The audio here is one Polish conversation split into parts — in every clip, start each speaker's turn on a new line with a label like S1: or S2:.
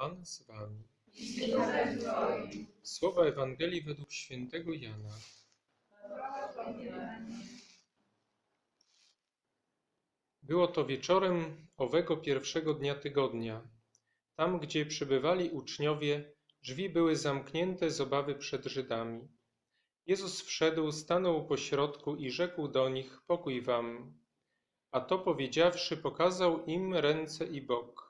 S1: Pan z wami. Słowa Ewangelii według świętego Jana. Było to wieczorem owego pierwszego dnia tygodnia. Tam, gdzie przybywali uczniowie, drzwi były zamknięte z obawy przed Żydami. Jezus wszedł, stanął pośrodku i rzekł do nich: Pokój wam. A to powiedziawszy, pokazał im ręce i bok.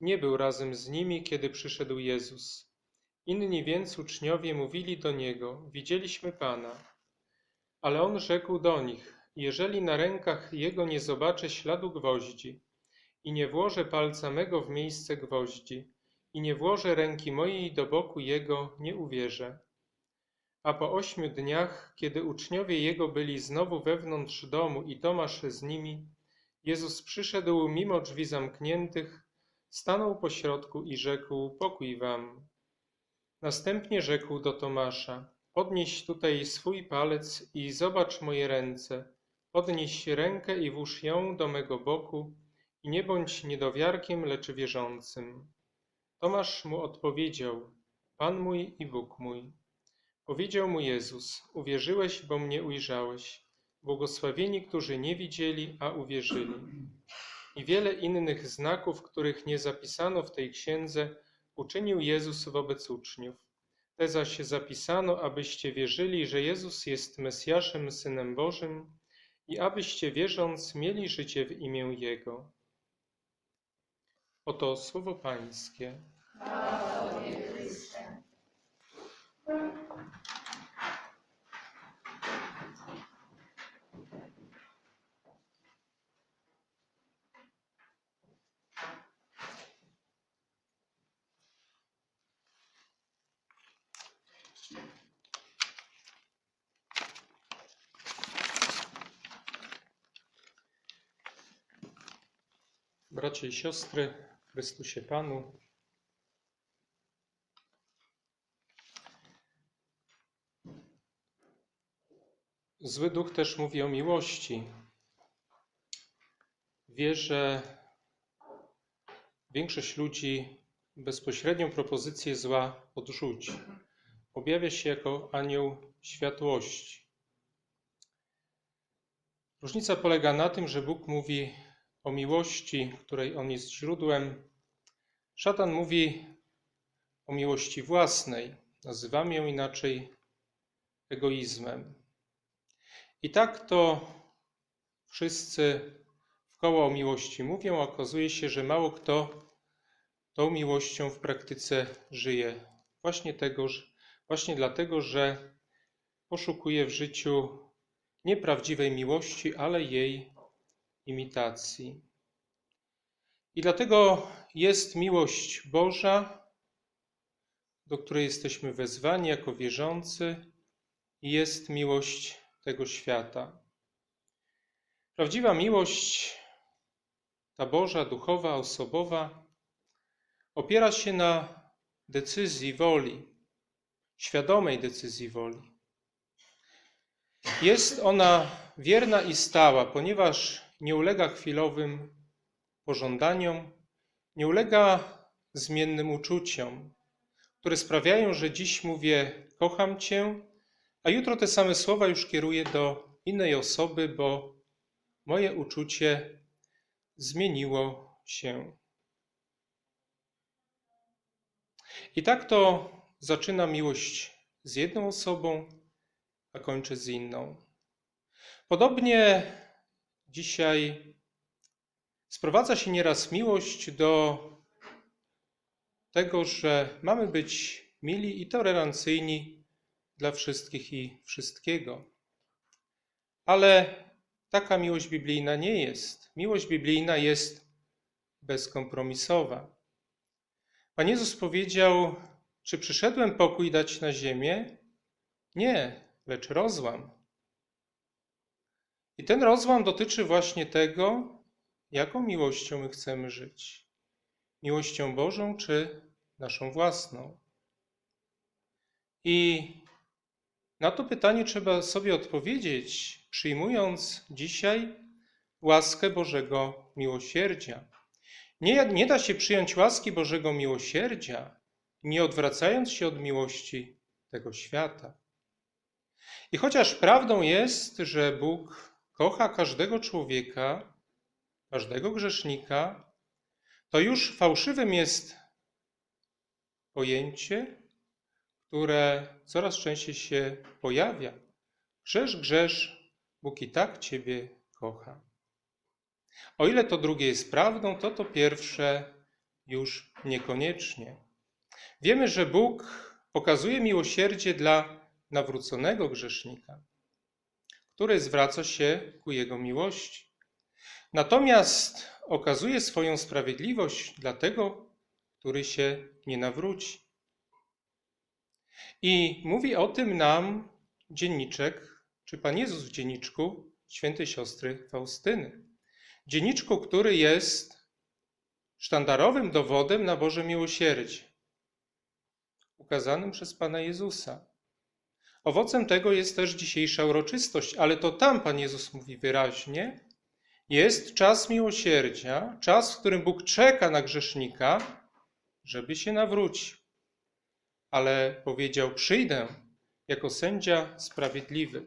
S1: nie był razem z nimi, kiedy przyszedł Jezus. Inni więc uczniowie mówili do niego: Widzieliśmy Pana. Ale on rzekł do nich: Jeżeli na rękach jego nie zobaczę śladu gwoździ, i nie włożę palca mego w miejsce gwoździ, i nie włożę ręki mojej do boku jego, nie uwierzę. A po ośmiu dniach, kiedy uczniowie jego byli znowu wewnątrz domu i Tomasz z nimi, Jezus przyszedł mimo drzwi zamkniętych, stanął pośrodku i rzekł: Pokój wam. Następnie rzekł do Tomasza: Podnieś tutaj swój palec i zobacz moje ręce. Podnieś rękę i włóż ją do mego boku i nie bądź niedowiarkiem, lecz wierzącym. Tomasz mu odpowiedział: Pan mój i Bóg mój. Powiedział mu Jezus: Uwierzyłeś, bo mnie ujrzałeś. Błogosławieni, którzy nie widzieli, a uwierzyli. I wiele innych znaków, których nie zapisano w tej księdze, uczynił Jezus wobec uczniów. Te zaś zapisano, abyście wierzyli, że Jezus jest Mesjaszem, Synem Bożym, i abyście wierząc mieli życie w imię Jego. Oto słowo Pańskie. Bracia i siostry, w Chrystusie Panu. Zły duch też mówi o miłości. Wie, że większość ludzi bezpośrednią propozycję zła odrzuci. Objawia się jako anioł światłości. Różnica polega na tym, że Bóg mówi o miłości, której On jest źródłem. Szatan mówi o miłości własnej. Nazywamy ją inaczej egoizmem. I tak to wszyscy wkoło o miłości mówią, a okazuje się, że mało kto tą miłością w praktyce żyje. Właśnie, tego, właśnie dlatego, że poszukuje w życiu nie prawdziwej miłości, ale jej imitacji. I dlatego jest miłość Boża, do której jesteśmy wezwani jako wierzący, i jest miłość tego świata. Prawdziwa miłość, ta Boża, duchowa, osobowa, opiera się na decyzji woli, świadomej decyzji woli. Jest ona wierna i stała, ponieważ nie ulega chwilowym pożądaniom, nie ulega zmiennym uczuciom, które sprawiają, że dziś mówię kocham Cię, a jutro te same słowa już kieruję do innej osoby, bo moje uczucie zmieniło się. I tak to zaczyna miłość z jedną osobą, a kończy z inną. Podobnie dzisiaj sprowadza się nieraz miłość do tego, że mamy być mili i tolerancyjni dla wszystkich i wszystkiego. Ale taka miłość biblijna nie jest. Miłość biblijna jest bezkompromisowa. Pan Jezus powiedział: Czy przyszedłem pokój dać na ziemię? Nie, lecz rozłam. I ten rozłam dotyczy właśnie tego, jaką miłością my chcemy żyć. Miłością Bożą czy naszą własną? I na to pytanie trzeba sobie odpowiedzieć, przyjmując dzisiaj łaskę Bożego miłosierdzia. Nie, nie da się przyjąć łaski Bożego miłosierdzia, nie odwracając się od miłości tego świata. I chociaż prawdą jest, że Bóg kocha każdego człowieka, każdego grzesznika, to już fałszywym jest pojęcie, które coraz częściej się pojawia. Grzesz, grzesz, Bóg i tak Ciebie kocha. O ile to drugie jest prawdą, to to pierwsze już niekoniecznie. Wiemy, że Bóg okazuje miłosierdzie dla nawróconego grzesznika, który zwraca się ku Jego miłości. Natomiast okazuje swoją sprawiedliwość dla tego, który się nie nawróci. I mówi o tym nam dzienniczek, czy Pan Jezus w dzienniczku świętej siostry Faustyny. Dzienniczku, który jest sztandarowym dowodem na Boże miłosierdzie, ukazanym przez Pana Jezusa. Owocem tego jest też dzisiejsza uroczystość, ale to tam Pan Jezus mówi wyraźnie, jest czas miłosierdzia, czas, w którym Bóg czeka na grzesznika, żeby się nawrócił. Ale powiedział: Przyjdę jako sędzia sprawiedliwy.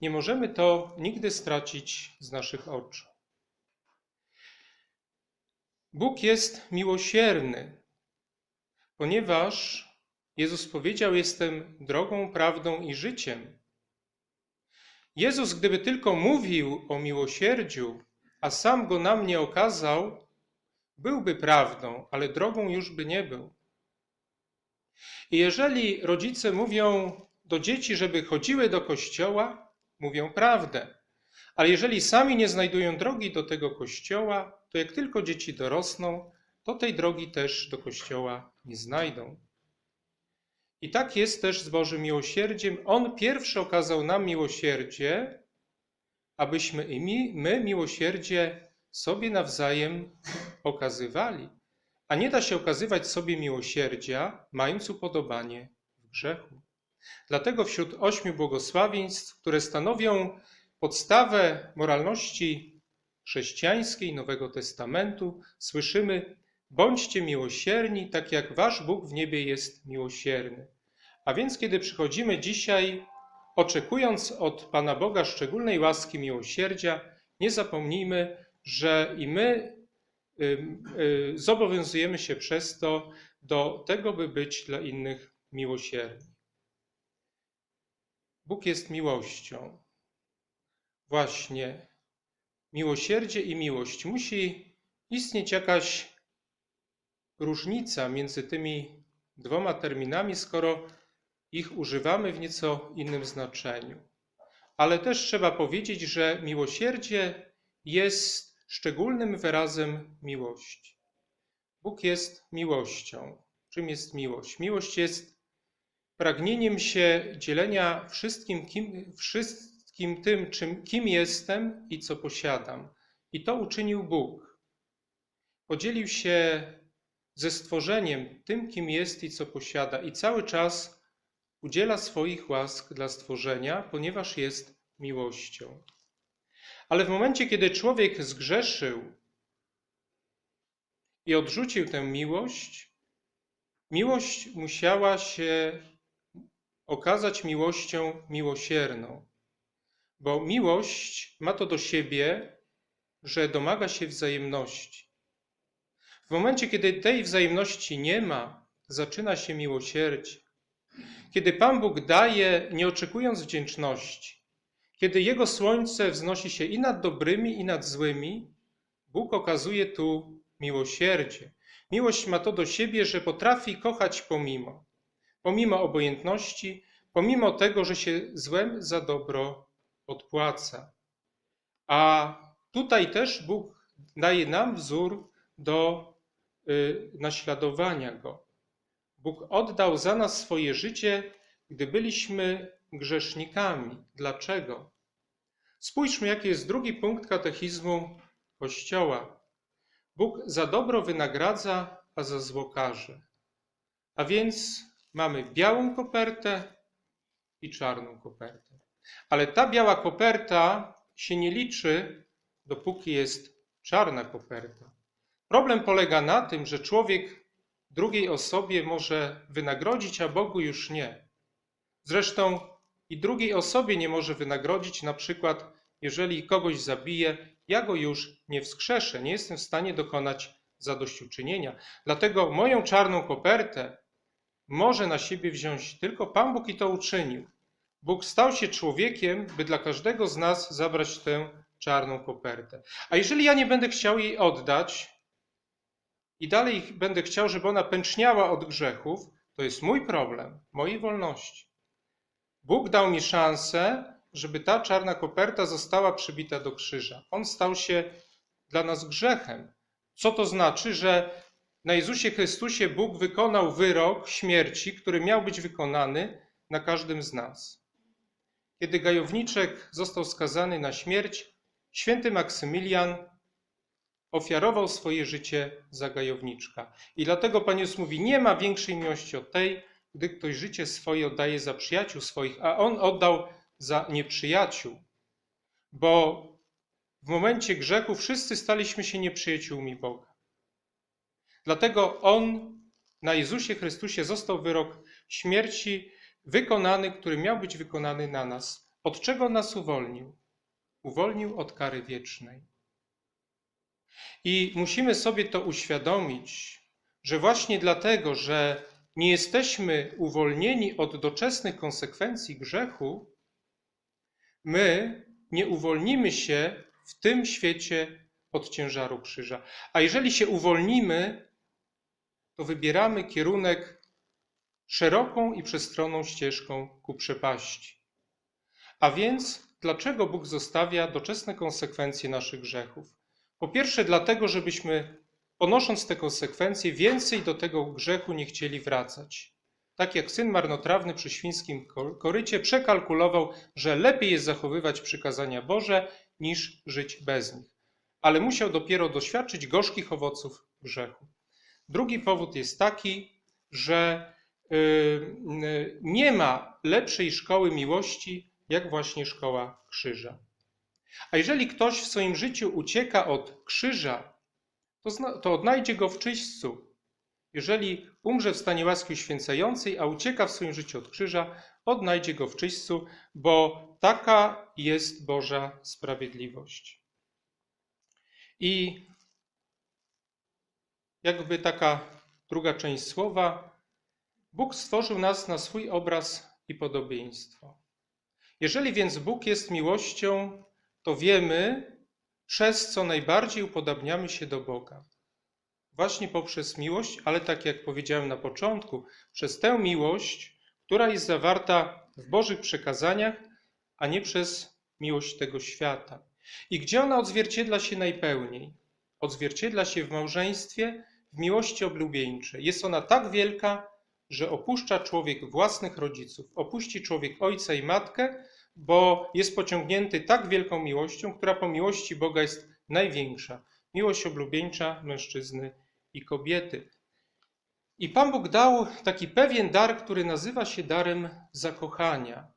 S1: Nie możemy to nigdy stracić z naszych oczu. Bóg jest miłosierny, ponieważ Jezus powiedział: Jestem drogą, prawdą i życiem. Jezus, gdyby tylko mówił o miłosierdziu, a sam go nam nie okazał, byłby prawdą, ale drogą już by nie był. I jeżeli rodzice mówią do dzieci, żeby chodziły do kościoła, mówią prawdę. Ale jeżeli sami nie znajdują drogi do tego kościoła, to jak tylko dzieci dorosną, to tej drogi też do kościoła nie znajdą. I tak jest też z Bożym miłosierdziem. On pierwszy okazał nam miłosierdzie, abyśmy i my, my miłosierdzie sobie nawzajem okazywali. A nie da się okazywać sobie miłosierdzia, mając upodobanie w grzechu. Dlatego wśród ośmiu błogosławieństw, które stanowią podstawę moralności chrześcijańskiej Nowego Testamentu, słyszymy: Bądźcie miłosierni, tak jak wasz Bóg w niebie jest miłosierny. A więc, kiedy przychodzimy dzisiaj, oczekując od Pana Boga szczególnej łaski miłosierdzia, nie zapomnijmy, że i my y, zobowiązujemy się przez to do tego, by być dla innych miłosierni. Bóg jest miłością. Właśnie miłosierdzie i miłość. Musi istnieć jakaś różnica między tymi dwoma terminami, skoro ich używamy w nieco innym znaczeniu. Ale też trzeba powiedzieć, że miłosierdzie jest szczególnym wyrazem miłości. Bóg jest miłością. Czym jest miłość? Miłość jest pragnieniem się dzielenia wszystkim, kim, wszystkim tym, czym, kim jestem i co posiadam. I to uczynił Bóg. Podzielił się ze stworzeniem, tym, kim jest i co posiada, i cały czas udziela swoich łask dla stworzenia, ponieważ jest miłością. Ale w momencie, kiedy człowiek zgrzeszył i odrzucił tę miłość, miłość musiała się okazać miłością miłosierną. Bo miłość ma to do siebie, że domaga się wzajemności. W momencie, kiedy tej wzajemności nie ma, zaczyna się miłosierdzie. Kiedy Pan Bóg daje, nie oczekując wdzięczności, kiedy Jego słońce wznosi się i nad dobrymi, i nad złymi, Bóg okazuje tu miłosierdzie. Miłość ma to do siebie, że potrafi kochać pomimo pomimo obojętności, pomimo tego, że się złem za dobro odpłaca. A tutaj też Bóg daje nam wzór do naśladowania Go, Bóg oddał za nas swoje życie, gdy byliśmy grzesznikami. Dlaczego? Spójrzmy, jaki jest drugi punkt katechizmu Kościoła. Bóg za dobro wynagradza, a za zło karze. A więc mamy białą kopertę i czarną kopertę. Ale ta biała koperta się nie liczy, dopóki jest czarna koperta. Problem polega na tym, że człowiek drugiej osobie może wynagrodzić, a Bogu już nie. Zresztą i drugiej osobie nie może wynagrodzić, na przykład, jeżeli kogoś zabije, ja go już nie wskrzeszę, nie jestem w stanie dokonać zadośćuczynienia. Dlatego moją czarną kopertę może na siebie wziąć tylko Pan Bóg i to uczynił. Bóg stał się człowiekiem, by dla każdego z nas zabrać tę czarną kopertę. A jeżeli ja nie będę chciał jej oddać i dalej będę chciał, żeby ona pęczniała od grzechów, to jest mój problem, mojej wolności. Bóg dał mi szansę, żeby ta czarna koperta została przybita do krzyża. On stał się dla nas grzechem. Co to znaczy, że na Jezusie Chrystusie Bóg wykonał wyrok śmierci, który miał być wykonany na każdym z nas. Kiedy gajowniczek został skazany na śmierć, święty Maksymilian ofiarował swoje życie za gajowniczka. I dlatego Pan Jezus mówi: Nie ma większej miłości od tej, gdy ktoś życie swoje oddaje za przyjaciół swoich, a on oddał za nieprzyjaciół. Bo w momencie grzechu wszyscy staliśmy się nieprzyjaciółmi Boga. Dlatego on na Jezusie Chrystusie został wyrok śmierci wykonany, który miał być wykonany na nas. Od czego nas uwolnił? Uwolnił od kary wiecznej. I musimy sobie to uświadomić, że właśnie dlatego, że nie jesteśmy uwolnieni od doczesnych konsekwencji grzechu, my nie uwolnimy się w tym świecie od ciężaru krzyża. A jeżeli się uwolnimy, to wybieramy kierunek szeroką i przestronną ścieżką ku przepaści. A więc, dlaczego Bóg zostawia doczesne konsekwencje naszych grzechów? Po pierwsze, dlatego, żebyśmy, ponosząc te konsekwencje, więcej do tego grzechu nie chcieli wracać. Tak jak syn marnotrawny przy świńskim korycie przekalkulował, że lepiej jest zachowywać przykazania Boże, niż żyć bez nich. Ale musiał dopiero doświadczyć gorzkich owoców grzechu. Drugi powód jest taki, że y, y, nie ma lepszej szkoły miłości, jak właśnie szkoła krzyża. A jeżeli ktoś w swoim życiu ucieka od krzyża, to, to odnajdzie go w czyśćcu. Jeżeli umrze w stanie łaski uświęcającej, a ucieka w swoim życiu od krzyża, odnajdzie go w czyśćcu, bo taka jest Boża sprawiedliwość. I jakby taka druga część słowa, Bóg stworzył nas na swój obraz i podobieństwo. Jeżeli więc Bóg jest miłością, to wiemy, przez co najbardziej upodabniamy się do Boga. Właśnie poprzez miłość, ale tak jak powiedziałem na początku, przez tę miłość, która jest zawarta w Bożych przekazaniach, a nie przez miłość tego świata. I gdzie ona odzwierciedla się najpełniej? Odzwierciedla się w małżeństwie, w miłości oblubieńczej. Jest ona tak wielka, że opuszcza człowiek własnych rodziców, opuści człowiek ojca i matkę, bo jest pociągnięty tak wielką miłością, która po miłości Boga jest największa. Miłość oblubieńcza mężczyzny i kobiety. I Pan Bóg dał taki pewien dar, który nazywa się darem zakochania.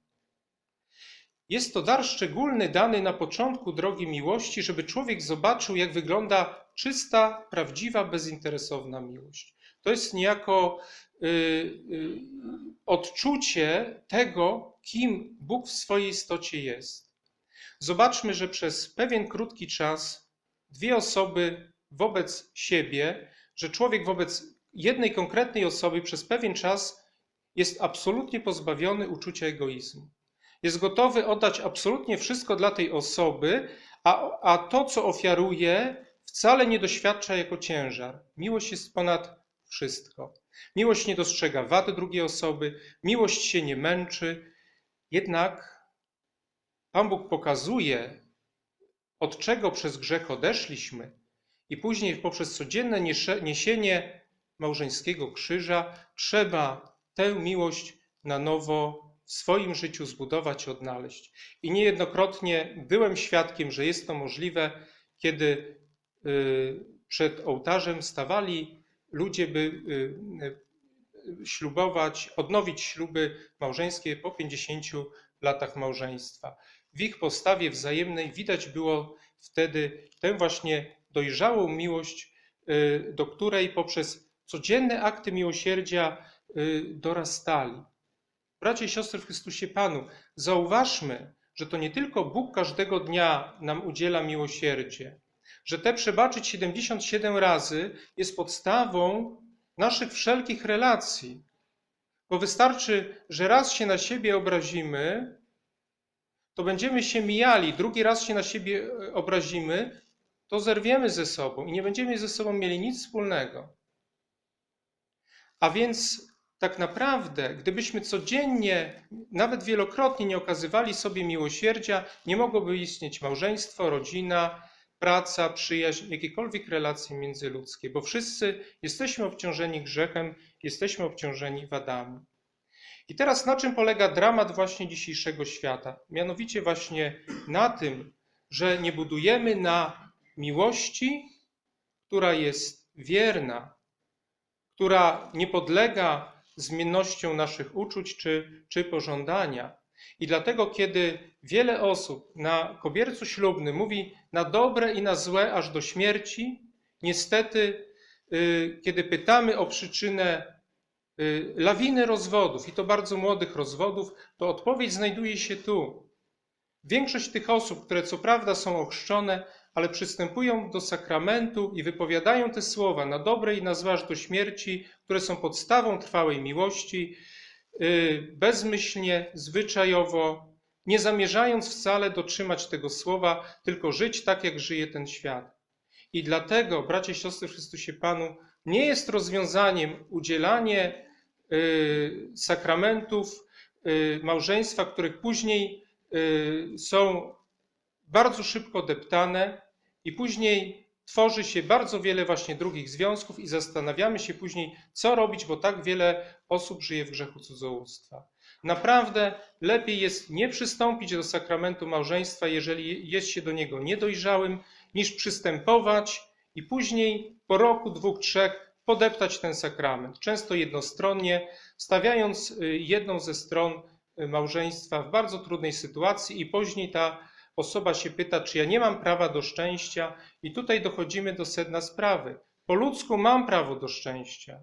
S1: Jest to dar szczególny dany na początku drogi miłości, żeby człowiek zobaczył, jak wygląda czysta, prawdziwa, bezinteresowna miłość. To jest niejako y, y, odczucie tego, kim Bóg w swojej istocie jest. Zobaczmy, że przez pewien krótki czas dwie osoby wobec siebie, że człowiek wobec jednej konkretnej osoby przez pewien czas jest absolutnie pozbawiony uczucia egoizmu jest gotowy oddać absolutnie wszystko dla tej osoby, a, a to, co ofiaruje, wcale nie doświadcza jako ciężar. Miłość jest ponad wszystko. Miłość nie dostrzega wad drugiej osoby, miłość się nie męczy. Jednak Pan Bóg pokazuje, od czego przez grzech odeszliśmy, i później poprzez codzienne niesienie małżeńskiego krzyża, trzeba tę miłość na nowo w swoim życiu zbudować, odnaleźć. I niejednokrotnie byłem świadkiem, że jest to możliwe, kiedy y, przed ołtarzem stawali ludzie, by y, y, ślubować, odnowić śluby małżeńskie po 50 latach małżeństwa. W ich postawie wzajemnej widać było wtedy tę właśnie dojrzałą miłość, do której poprzez codzienne akty miłosierdzia dorastali. Bracia i siostry w Chrystusie Panu, zauważmy, że to nie tylko Bóg każdego dnia nam udziela miłosierdzie, że te przebaczyć 77 razy jest podstawą naszych wszelkich relacji. Bo wystarczy, że raz się na siebie obrazimy, to będziemy się mijali, drugi raz się na siebie e, obrazimy, to zerwiemy ze sobą i nie będziemy ze sobą mieli nic wspólnego. A więc tak naprawdę, gdybyśmy codziennie, nawet wielokrotnie nie okazywali sobie miłosierdzia, nie mogłoby istnieć małżeństwo, rodzina, praca, przyjaźń, jakiekolwiek relacje międzyludzkie, bo wszyscy jesteśmy obciążeni grzechem, jesteśmy obciążeni wadami. I teraz na czym polega dramat właśnie dzisiejszego świata? Mianowicie właśnie na tym, że nie budujemy na miłości, która jest wierna, która nie podlega zmiennością naszych uczuć czy, czy pożądania. I dlatego, kiedy wiele osób na kobiercu ślubnym mówi na dobre i na złe aż do śmierci, niestety, y, kiedy pytamy o przyczynę y, lawiny rozwodów, i to bardzo młodych rozwodów, to odpowiedź znajduje się tu. Większość tych osób, które co prawda są ochrzczone, ale przystępują do sakramentu i wypowiadają te słowa na dobre i na złe aż do śmierci, które są podstawą trwałej miłości, bezmyślnie, zwyczajowo, nie zamierzając wcale dotrzymać tego słowa, tylko żyć tak, jak żyje ten świat. I dlatego, bracia i siostry w Chrystusie Panu, nie jest rozwiązaniem udzielanie y, sakramentów y, małżeństwa, których później są bardzo szybko deptane i później tworzy się bardzo wiele właśnie drugich związków i zastanawiamy się później, co robić, bo tak wiele osób żyje w grzechu cudzołóstwa. Naprawdę lepiej jest nie przystąpić do sakramentu małżeństwa, jeżeli jest się do niego niedojrzałym, niż przystępować i później po roku, dwóch, trzech podeptać ten sakrament. Często jednostronnie, stawiając y, jedną ze stron y, małżeństwa w bardzo trudnej sytuacji i później ta Osoba się pyta, czy ja nie mam prawa do szczęścia, i tutaj dochodzimy do sedna sprawy. Po ludzku mam prawo do szczęścia,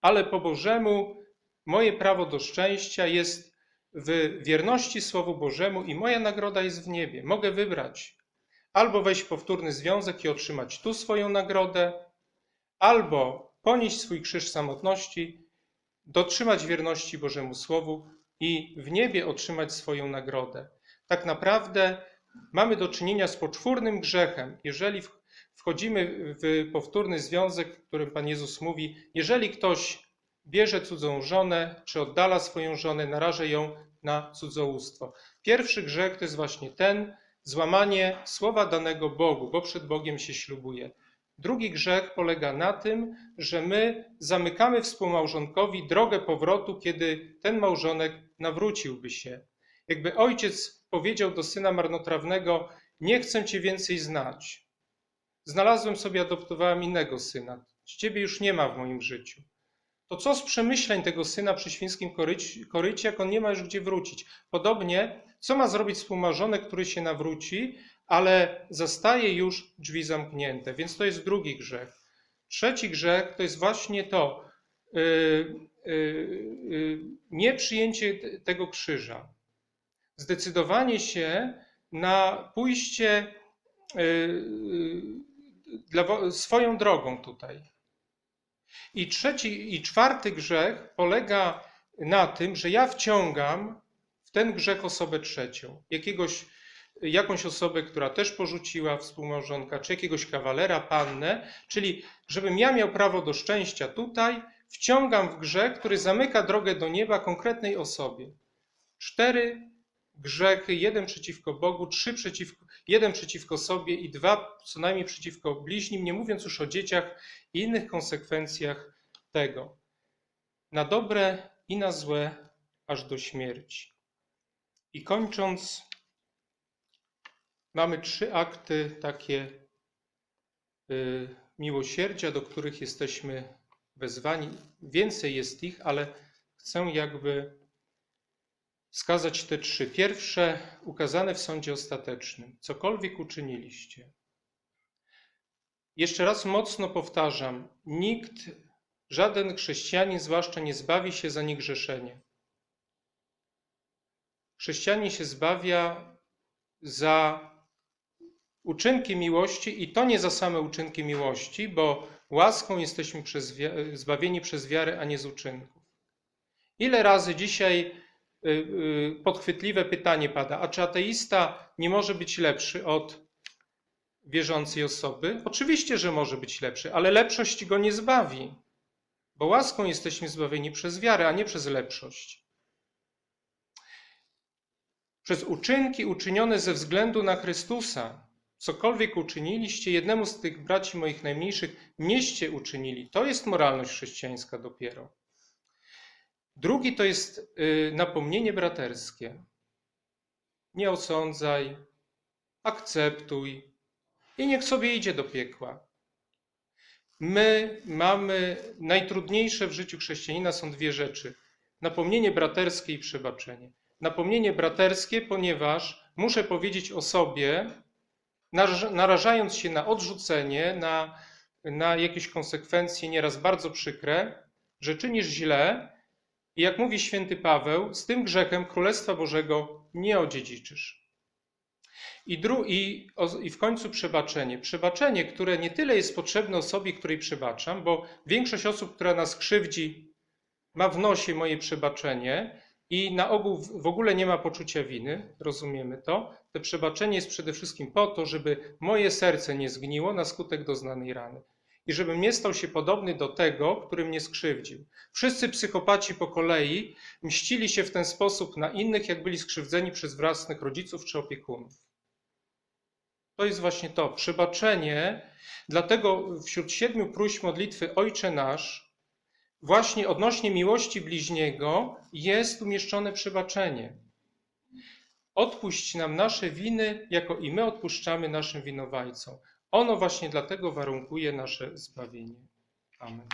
S1: ale po Bożemu moje prawo do szczęścia jest w wierności Słowu Bożemu i moja nagroda jest w niebie. Mogę wybrać albo wejść w powtórny związek i otrzymać tu swoją nagrodę, albo ponieść swój krzyż samotności, dotrzymać wierności Bożemu Słowu i w niebie otrzymać swoją nagrodę tak naprawdę mamy do czynienia z poczwórnym grzechem, jeżeli wchodzimy w powtórny związek, w którym Pan Jezus mówi, jeżeli ktoś bierze cudzą żonę, czy oddala swoją żonę, naraża ją na cudzołóstwo. Pierwszy grzech to jest właśnie ten, złamanie słowa danego Bogu, bo przed Bogiem się ślubuje. Drugi grzech polega na tym, że my zamykamy współmałżonkowi drogę powrotu, kiedy ten małżonek nawróciłby się. Jakby ojciec powiedział do syna marnotrawnego: Nie chcę cię więcej znać. Znalazłem sobie, adoptowałem innego syna. Ciebie już nie ma w moim życiu. To co z przemyśleń tego syna przy świńskim korycie, jak on nie ma już gdzie wrócić? Podobnie, co ma zrobić współmarzonek, który się nawróci, ale zastaje już drzwi zamknięte? Więc to jest drugi grzech. Trzeci grzech to jest właśnie to, yy, yy, yy, nieprzyjęcie tego krzyża zdecydowanie się na pójście y, y, dla, swoją drogą tutaj. I trzeci i czwarty grzech polega na tym, że ja wciągam w ten grzech osobę trzecią, jakiegoś, jakąś osobę, która też porzuciła współmałżonka, czy jakiegoś kawalera, pannę, czyli żebym ja miał prawo do szczęścia tutaj, wciągam w grzech, który zamyka drogę do nieba konkretnej osobie. Cztery grzechy, jeden przeciwko Bogu, trzy przeciwko, jeden przeciwko sobie i dwa co najmniej przeciwko bliźnim, nie mówiąc już o dzieciach i innych konsekwencjach tego. Na dobre i na złe, aż do śmierci. I kończąc, mamy trzy akty takie y, miłosierdzia, do których jesteśmy wezwani. Więcej jest ich, ale chcę jakby wskazać te trzy. Pierwsze, ukazane w sądzie ostatecznym. Cokolwiek uczyniliście. Jeszcze raz mocno powtarzam, nikt, żaden chrześcijanin zwłaszcza nie zbawi się za niegrzeszenie. Chrześcijanin się zbawia za uczynki miłości i to nie za same uczynki miłości, bo łaską jesteśmy przez wi- zbawieni przez wiarę, a nie z uczynków. Ile razy dzisiaj podchwytliwe pytanie pada, a czy ateista nie może być lepszy od wierzącej osoby? Oczywiście, że może być lepszy, ale lepszość go nie zbawi, bo łaską jesteśmy zbawieni przez wiarę, a nie przez lepszość. Przez uczynki uczynione ze względu na Chrystusa, cokolwiek uczyniliście jednemu z tych braci moich najmniejszych, nieście uczynili. To jest moralność chrześcijańska dopiero. Drugi to jest y, napomnienie braterskie. Nie osądzaj, akceptuj i niech sobie idzie do piekła. My mamy najtrudniejsze w życiu chrześcijanina są dwie rzeczy: napomnienie braterskie i przebaczenie. Napomnienie braterskie, ponieważ muszę powiedzieć o sobie, naraż- narażając się na odrzucenie, na, na jakieś konsekwencje, nieraz bardzo przykre, że czynisz źle i jak mówi święty Paweł, z tym grzechem Królestwa Bożego nie odziedziczysz. I, dru, i, o, I w końcu przebaczenie. Przebaczenie, które nie tyle jest potrzebne osobie, której przebaczam, bo większość osób, która nas krzywdzi, ma w nosie moje przebaczenie i na ogół w- ogóle nie ma poczucia winy, rozumiemy to. To przebaczenie jest przede wszystkim po to, żeby moje serce nie zgniło na skutek doznanej rany i żebym nie stał się podobny do tego, który mnie skrzywdził. Wszyscy psychopaci po kolei mścili się w ten sposób na innych, jak byli skrzywdzeni przez własnych rodziców czy opiekunów. To jest właśnie to, przebaczenie. Dlatego wśród siedmiu próśb modlitwy Ojcze Nasz, właśnie odnośnie miłości bliźniego jest umieszczone przebaczenie. Odpuść nam nasze winy, jako i my odpuszczamy naszym winowajcom. Ono właśnie dlatego warunkuje nasze zbawienie. Amen.